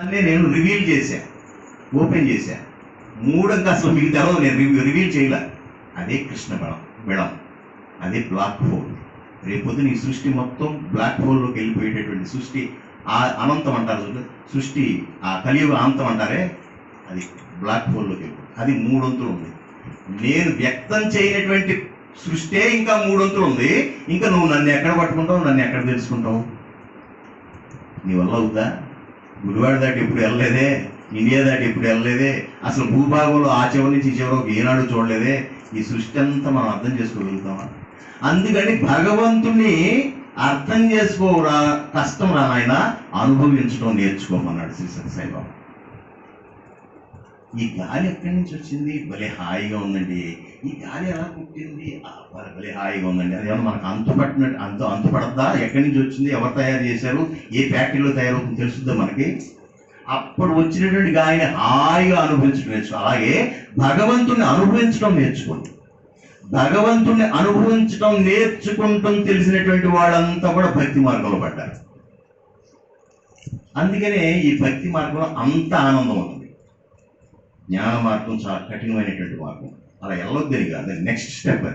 అన్నీ నేను రివీల్ చేశా. ఓపెన్ చేశా. మూడంగా అసలు మీకు తెలవదు నేను రివీల్ చేయలే. అదే కృష్ణ బలం బెళం అదే బ్లాక్ హోల్ రేపొద్దు నీ సృష్టి మొత్తం బ్లాక్ హోల్లోకి వెళ్ళిపోయేటటువంటి సృష్టి ఆ అనంతం అంటారు సృష్టి ఆ కలియుగ అనంతం అంటారే అది బ్లాక్ హోల్లోకి వెళ్ళిపోతుంది. అది మూడొంతులు ఉంది. నేను వ్యక్తం చేయనటువంటి సృష్టే ఇంకా మూడొంతులు ఉంది. ఇంకా నువ్వు నన్ను ఎక్కడ పట్టుకుంటావు నన్ను ఎక్కడ తెలుసుకుంటావు? నీ వల్ల అవుతా గుడివాడ దాటి ఎప్పుడు వెళ్ళలేదే ఇండియా దాటి ఎప్పుడు వెళ్ళలేదే అసలు భూభాగంలో ఆ చివరి నుంచి ఈ ఏనాడు చూడలేదే ఈ సృష్టి అంతా మనం అర్థం చేసుకోగలుగుతామా? అందుకని భగవంతుని అర్థం చేసుకోరా కష్టం రా నాయన అనుభవించడం నేర్చుకోమన్నాడు శ్రీ సత్యసాయిబాబు ఈ గాలి ఎక్కడి నుంచి వచ్చింది? భలే హాయిగా ఉందండి. ఈ గాలి ఎలా పుట్టింది భలే హాయిగా ఉందండి. అది ఏమన్నా మనకు అంతుపట్టినట్టు అంత అంతుపడద్దా? ఎక్కడి నుంచి వచ్చింది? ఎవరు తయారు చేశారు? ఏ ఫ్యాక్టరీలో తయారవుతుంది తెలుస్తుందా మనకి? అప్పుడు వచ్చినటువంటి గాయని హాయిగా అనుభవించడం నేర్చుకో అలాగే భగవంతుని అనుభవించడం నేర్చుకోండి. భగవంతుని అనుభవించడం నేర్చుకుంటాం తెలిసినటువంటి వాళ్ళంతా కూడా భక్తి మార్గంలో పడ్డారు. అందుకనే ఈ భక్తి మార్గంలో అంత ఆనందం ఉంటుంది. జ్ఞాన మార్గం చాలా కఠినమైనటువంటి మార్గం. అలా వెళ్ళొద్దని కాదు నెక్స్ట్ స్టెప్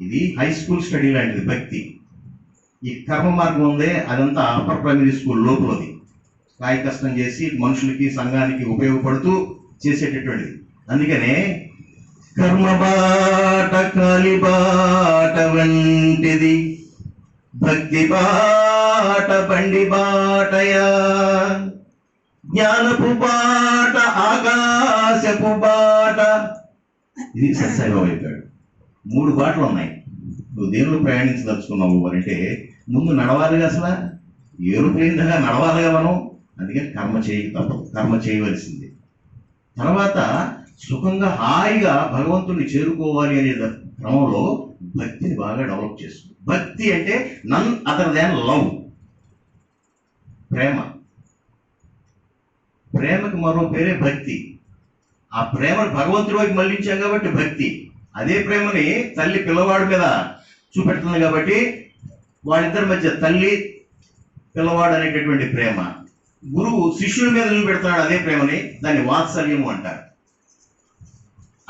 ఇది హై స్కూల్ స్టడీ లాంటిది భక్తి. ఈ కర్మ మార్గం ఉందే అదంతా అప్పర్ ప్రైమరీ స్కూల్ లోపలది. కాయ కష్టం చేసి మనుషులకి సంఘానికి ఉపయోగపడుతూ చేసేటటువంటిది. అందుకనే కర్మ బాట కాలి బాట వంటిది. భక్తి బాట బండి బాటయా. జ్ఞానపు బాట ఆకాశపు బాట. ఇది సత్సాయిబాబు చెప్పాడు. మూడు బాటలు ఉన్నాయి. నువ్వు దేనిలో ప్రయాణించదలుచుకున్నావు అని అంటే ముందు నడవాలిగా అసలు? ఏరోప్లేన్ దగ్గర నడవాలిగా మనం? అందుకని కర్మ చేయక తప్పదు కర్మ చేయవలసింది. తర్వాత సుఖంగా హాయిగా భగవంతుని చేరుకోవాలి అనే క్రమంలో భక్తిని బాగా డెవలప్ చేస్తుంది. భక్తి అంటే నన్ అదర్ దాన్ లవ్. ప్రేమ. ప్రేమకు మరో పేరే భక్తి. ఆ ప్రేమను భగవంతుడి వైపు మళ్ళించాం కాబట్టి భక్తి. అదే ప్రేమని తల్లి పిల్లవాడి మీద చూపెడుతుంది కాబట్టి వాళ్ళిద్దరి మధ్య తల్లి పిల్లవాడు అనేటటువంటి ప్రేమ. గురువు శిష్యుడి మీద చూపెడుతున్నాడు అదే ప్రేమని దాన్ని వాత్సల్యము అంటారు.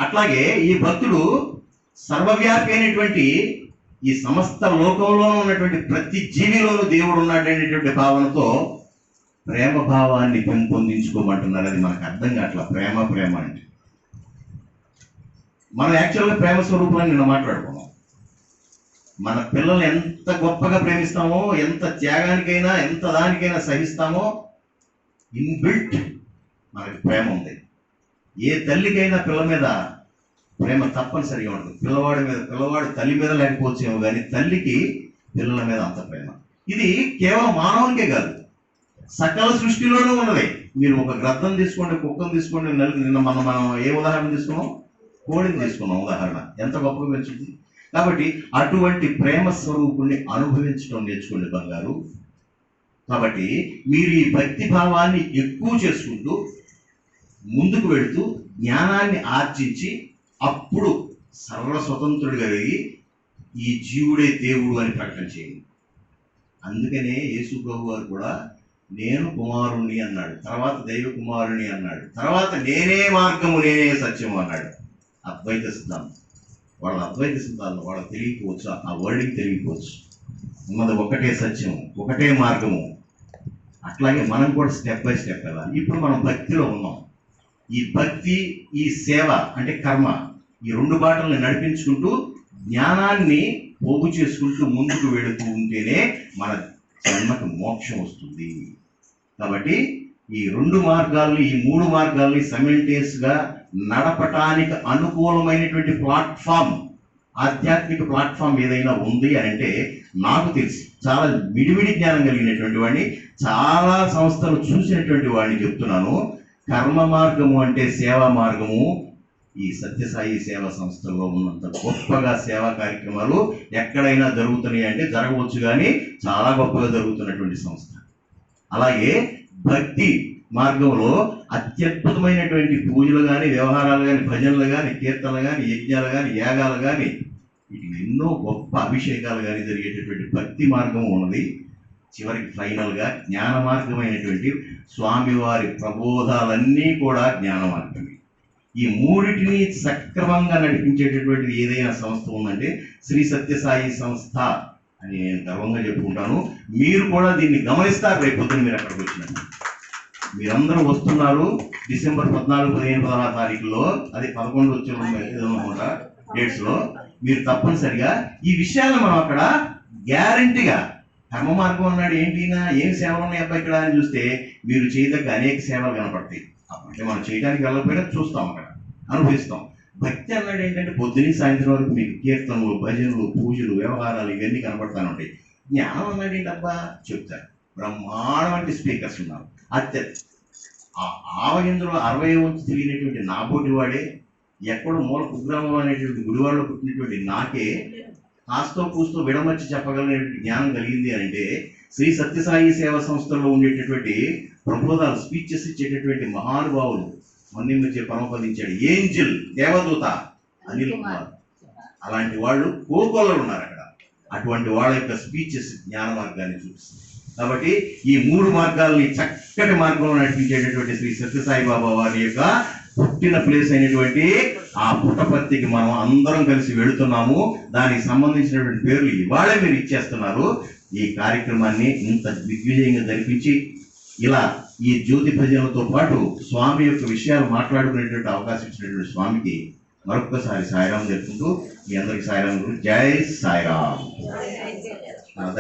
అట్లాగే ఈ భక్తుడు సర్వవ్యాపి అయినటువంటి ఈ సమస్త లోకంలోనూ ఉన్నటువంటి ప్రతి జీవిలోనూ దేవుడు ఉన్నాడు అనేటువంటి భావనతో ప్రేమ భావాన్ని పెంపొందించుకోమంటున్నారు అది మనకు అర్థం కావట్లా? ప్రేమ ప్రేమ అంటే. మనం యాక్చువల్గా ప్రేమ స్వరూపాన్ని నిన్న మాట్లాడుకున్నాం. మన పిల్లల్ని ఎంత గొప్పగా ప్రేమిస్తామో ఎంత త్యాగానికైనా ఎంత దానికైనా సహిస్తామో ఇన్బిల్ట్ మనకి ప్రేమ ఉంది. ఏ తల్లికైనా పిల్ల మీద ప్రేమ తప్పనిసరిగా ఉండదు పిల్లవాడి మీద పిల్లవాడి తల్లి మీద లేకపోవచ్చేమో కానీ తల్లికి పిల్లల మీద అంత ప్రేమ. ఇది కేవలం మానవునికే కాదు. సకల సృష్టిలోనూ ఉన్నది మీరు ఒక గ్రంథం తీసుకోండి కుక్కను తీసుకోండి నలుగు నిన్న మనం మనం ఏ ఉదాహరణ తీసుకున్నాం? కోడిని తీసుకున్నాం ఉదాహరణ. ఎంత గొప్పగా పెంచుతుంది కాబట్టి అటువంటి ప్రేమ స్వరూపుణ్ణి అనుభవించడం నేర్చుకోండి బంగారు. కాబట్టి మీరు ఈ భక్తి భావాన్ని ఎక్కువ చేసుకుంటూ ముందుకు వెళుతూ జ్ఞానాన్ని ఆర్జించి అప్పుడు సర్వ స్వతంత్రుడు కలిగి ఈ జీవుడే దేవుడు అని ప్రకటన చేయండి. అందుకనే యేసు ప్రభు వారు కూడా నేను కుమారుణ్ణి అన్నాడు. తర్వాత దైవ కుమారుణ్ణి అన్నాడు. తర్వాత నేనే మార్గము నేనే సత్యము అన్నాడు. అద్వైత సిద్ధాంతం. వాళ్ళ అద్వైత సిద్ధాంతం వాళ్ళకి తెలియకపోవచ్చు ఆ వరల్డ్కి తెలియకపోవచ్చు. ఉన్నది ఒకటే సత్యం ఒకటే మార్గము. అట్లాగే మనం కూడా స్టెప్ బై స్టెప్ వెళ్ళాలి. ఇప్పుడు మనం భక్తిలో ఉన్నాం. ఈ భక్తి ఈ సేవ అంటే కర్మ ఈ రెండు బాటల్ని నడిపించుకుంటూ జ్ఞానాన్ని పోగు చేసుకుంటూ ముందుకు వెళుతూ ఉంటేనే మన జన్మకు మోక్షం వస్తుంది. కాబట్టి ఈ రెండు మార్గాల్ని ఈ మూడు మార్గాల్ని simultaneous నడపటానికి అనుకూలమైనటువంటి ప్లాట్ఫామ్ ఆధ్యాత్మిక ప్లాట్ఫామ్ ఏదైనా ఉంది అని అంటే నాకు తెలిసి. చాలా విడివిడి జ్ఞానం కలిగినటువంటి వాడిని చాలా సంస్థలు చూసినటువంటి వాడిని చెప్తున్నాను. కర్మ మార్గము అంటే సేవా మార్గము ఈ సత్యసాయి సేవా సంస్థలో ఉన్నంత గొప్పగా సేవా కార్యక్రమాలు ఎక్కడైనా జరుగుతున్నాయి అంటే జరగవచ్చు కానీ చాలా గొప్పగా జరుగుతున్నటువంటి సంస్థ. అలాగే భక్తి మార్గంలో అత్యద్భుతమైనటువంటి పూజలు కానీ వ్యవహారాలు కానీ భజనలు కానీ కీర్తనలు కానీ యజ్ఞాలు కానీ యాగాలు కానీ వీటికి ఎన్నో గొప్ప అభిషేకాలు కానీ జరిగేటటువంటి భక్తి మార్గం ఉన్నది. చివరికి ఫైనల్గా జ్ఞాన మార్గమైనటువంటి స్వామివారి ప్రబోధాలన్నీ కూడా జ్ఞాన మార్గమే. ఈ మూడిటిని సక్రమంగా నడిపించేటటువంటిది ఏదైనా సంస్థ ఉందంటే శ్రీ సత్యసాయి సంస్థ అని నేను గర్వంగా చెప్పుకుంటాను. మీరు కూడా దీన్ని గమనిస్తారు రేపు పొద్దున్న మీరు అక్కడికి వచ్చినప్పుడు మీరందరూ వస్తున్నారు డిసెంబర్ పద్నాలుగు పదిహేను పదహారు తారీఖులో అది పదకొండు వచ్చే అనుకుంటా మీరు తప్పనిసరిగా ఈ విషయాలను మనం అక్కడ గ్యారంటీగా కర్మ మార్గం అన్నాడు ఏంటి ఏం సేవలు ఉన్నాయి అబ్బాయి ఇక్కడ అని చూస్తే మీరు చేయదగ్గ అనేక సేవలు కనపడతాయి. అంటే మనం చేయడానికి వెళ్ళకపోయినా చూస్తాం అక్కడ అనుభవిస్తాం. భక్తి అన్నాడు ఏంటంటే పొద్దున సాయంత్రం వరకు మీకు కీర్తనలు భజనలు పూజలు వ్యవహారాలు ఇవన్నీ కనపడతానే ఉంటాయి. జ్ఞానం అన్నాడు ఏంటబ్బా? చెప్తారు బ్రహ్మాండమైన స్పీకర్స్ ఉన్నారు. అత్యంత. ఆ- ఆవగిందులో అరవై వంతు తిరిగినటువంటి నాబోటి వాడే ఎక్కడో మూల కుగ్రామం అనేటువంటి గుడివాడలో పుట్టినటువంటి నాకే కాస్తో కూస్తో విడమర్చి చెప్పగలిగినటువంటి జ్ఞానం కలిగింది అని అంటే శ్రీ సత్యసాయి సేవా సంస్థల్లో ఉండేటటువంటి ప్రబోధాలు స్పీచెస్ ఇచ్చేటటువంటి మహానుభావులు మొన్న మధ్య పరమపదించాడు. ఏంజిల్ దేవదూత అనిల్ కుమార్. అలాంటి వాళ్ళు కోకొల్లలు ఉన్నారు అక్కడ. అటువంటి వాళ్ళ యొక్క స్పీచెస్ జ్ఞాన మార్గాన్ని చూపిస్తుంది. కాబట్టి ఈ మూడు మార్గాల్ని చక్కటి మార్గంలో నడిపించేటటువంటి శ్రీ సత్యసాయి బాబా వారి యొక్క పుట్టిన ప్లేస్ అయినటువంటి ఆ పుట్టపర్తికి మనం అందరం కలిసి వెళుతున్నాము. దానికి సంబంధించినటువంటి పేర్లు ఇవాళే మీరు ఇచ్చేస్తున్నారు. ఈ కార్యక్రమాన్ని ఇంత దిగ్విజయంగా జరిపించి ఇలా ఈ జ్యోతి భజనలతో పాటు స్వామి యొక్క విషయాలు మాట్లాడుకునేటువంటి అవకాశం ఇచ్చినటువంటి స్వామికి మరొక్కసారి సాయిరాం జరుపుకుంటూ మీ అందరికి సాయిరాం జై సాయిరాం.